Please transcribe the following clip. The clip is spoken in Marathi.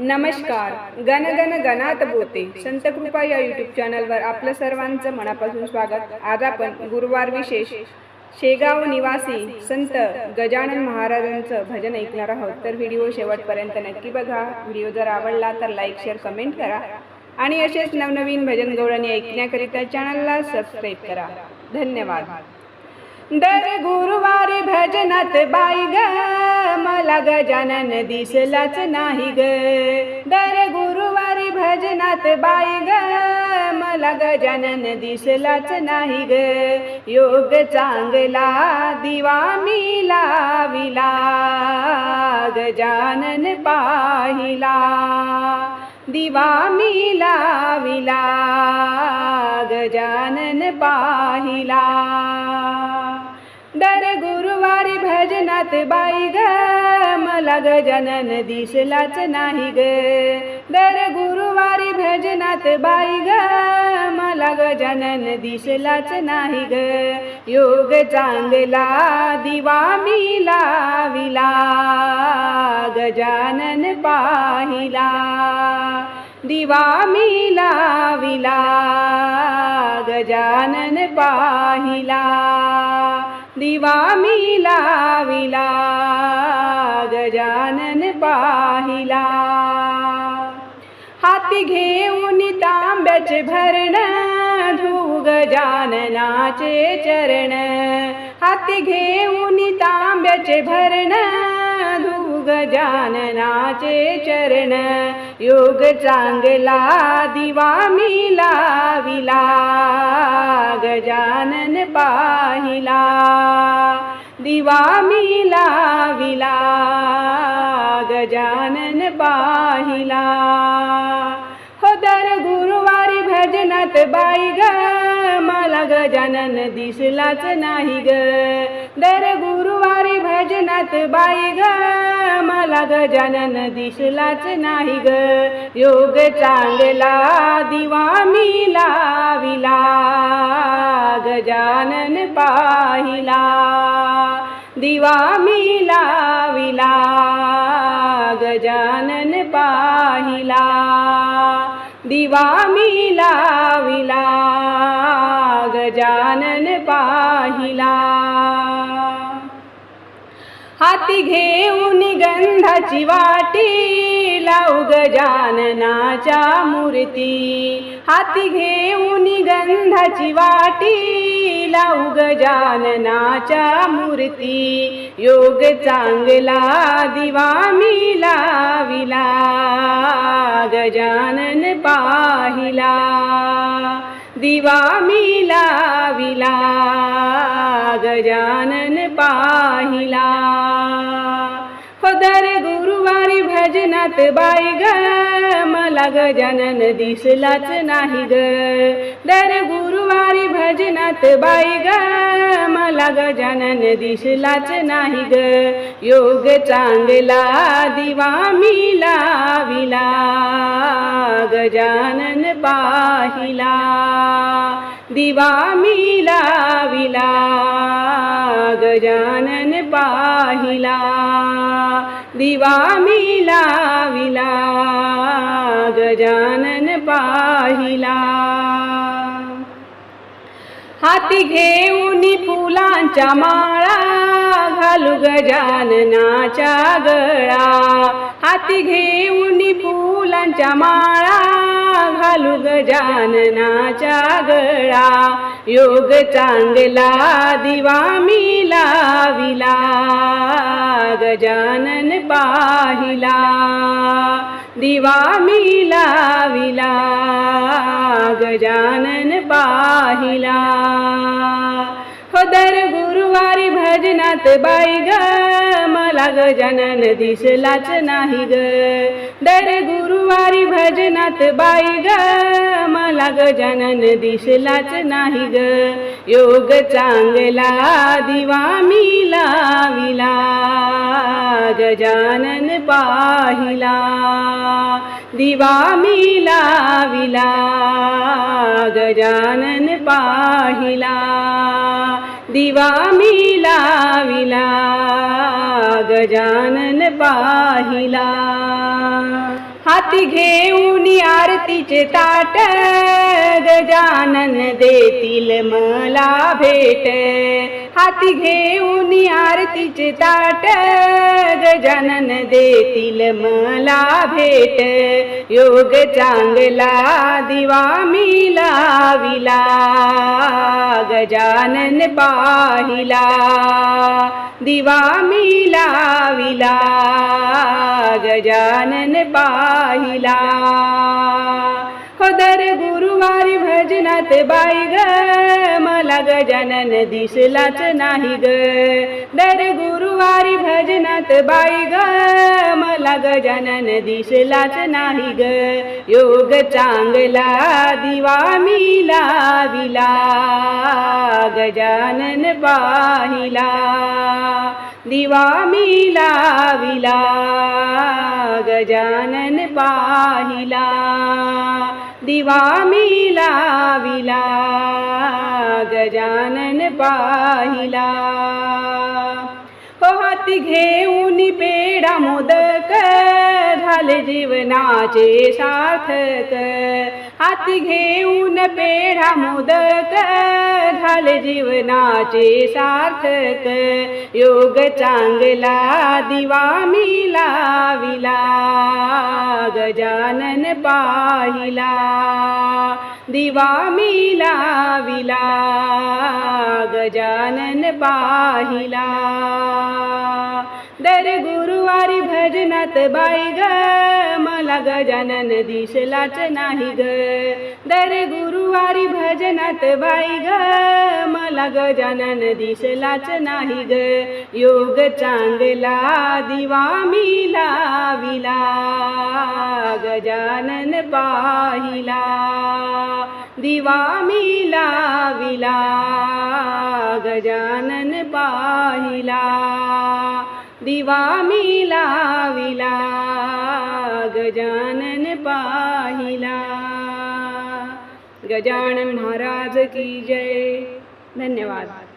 नमस्कार. गण गण गणात बोते. संत कृपा या यूट्यूब चॅनलवर आपलं सर्वांचं मनापासून स्वागत. आज आपण गुरुवार विशेष शेगाव निवासी संत गजानन महाराजांचं भजन ऐकणार आहोत. तर व्हिडिओ शेवटपर्यंत नक्की बघा. व्हिडिओ जर आवडला तर लाईक शेअर कमेंट करा. आणि असेच नवनवीन भजन गौरणी ऐकण्याकरिता चॅनलला सबस्क्राईब करा. धन्यवाद. दर गुरुवारी भजनात बाई ग. गजानन दिसलाच नाही ग. दर गुरुवारी भजनात बाई ग. मला गजानन दिसलाच नाही ग. योग चांगला दिवा मी लाविला. गजानन पाहिला. दिवा मी लाविला. गजानन पाहिला. दर गुरुवारी भजनात बाई ग. मला गजानन दिसलाच नाही ग. दर गुरुवारी भजनात बाई ग. मला गजानन दिसलाच नाही ग. योग चांगला दिवा मी लाविला. गजानन पाहिला. दिवा मी लाविला. गजानन पाहिला. दिवा मी लाविला गजानन पाहिला. हाती घेऊन तांब्याचे भरण धू गजाननाचे चरण. हाती घेऊन तांब्याचे भरण धू गजाननाचे चरण. योग चांगला दिवा मी लाविला गजानन पाहिला दिवा मी लाविला गजानन पाहिला. हो दर गुरुवारी भजनात बाई ग मला गजानन दिसलाच नाही ग. दर गुरुवारी भजनात बाई ग मला गजानन दिसलाच नाही ग. योग चांगला दिवा मी दिवा मी लाविला गजानन पाहिला. दिवा मी लाविला गजानन पाहिला. हाती घेऊन गंधाची वाटी लावू गजाननाच्या मूर्ती. हाती घेऊन गंधाची वाटी लावू गजाननाच्या मूर्ती. योग चांगला दिवा मी लाविला गजानन पाहिला. दिवा मी लाविला गजानन पाहिला. फदर भजनात बाई ग. मला गजानन दिसलाच नाही ग. दर गुरुवारी भजनात बाई ग. मला गजानन दिसलाच नाही ग. योग चांगला दिवा मी लाविला. गजानन पाहिला. दिवा मी लाविला. गजानन पाहिला. दिवा मी लाविला गजानन पाहिला. हाती घेऊन फुलांच्या माळा घालू गजाननाच्या गळा. हाती घेऊन फुलांच्या माळा घालू गजाननाच्या गळा. योग चांगला दिवा मी लाविला गजानन पाहिला दिवा मी लाविला गजानन पाहिला. हो दर गुरुवारी भजनात बाई ग मला गजानन दिसलाच नाही ग. दर गुरुवारी भजनात बाई ग. मला गजानन दिसलाच नाही ग. योग चांगला दिवा मी लाविला. गजानन पाहिला. दिवा मी लाविला. गजानन पाहिला. दिवा मी लाविला गजानन पाहिला. हाती घेऊन आरतीचे ताट गजानन देतील मला भेट. हाती घेऊन आरतीचे ताट गजानन देतील मला भेट. योग चांगला दिवा मी लाविला गजानन पाहिला दिवा मी लाविला गजानन पाहिला. खदर गुरुवारी भजनात बाई ग मला गजानन दिसलाच नाही ग. दर गुरुवारी भजनात बाई ग मला गजानन दिसलाच नाही ग. योग चांगला दिवा मी लाविला गजानन पाहिला. दिवा मी लाविला गजानन पाहिला. दिवा मी लाविला गजानन पाहिला. हो हाती घेऊन पेढा मोदक झाले जीवनाचे सार्थक. हाती घेऊन पेढा मोदक झाले जीवनाचे सार्थक. योग चांगला दिवा मिला गजानन पाहिला दिवा मी लाविला गजानन पाहिला. दर गुरुवारी भजनात बाई ग मला गजानन दिसलाच नाही ग. दर गुरुवारी भजनात बाई ग. मला गजानन दिसलाच नाही ग. योग चांगला दिवा मी लाविला. गजानन पाहिला. दिवा मी लाविला. गजानन पाहिला. दिवा मी लाविला. गजानन गजानन महाराज की जय। धन्यवाद।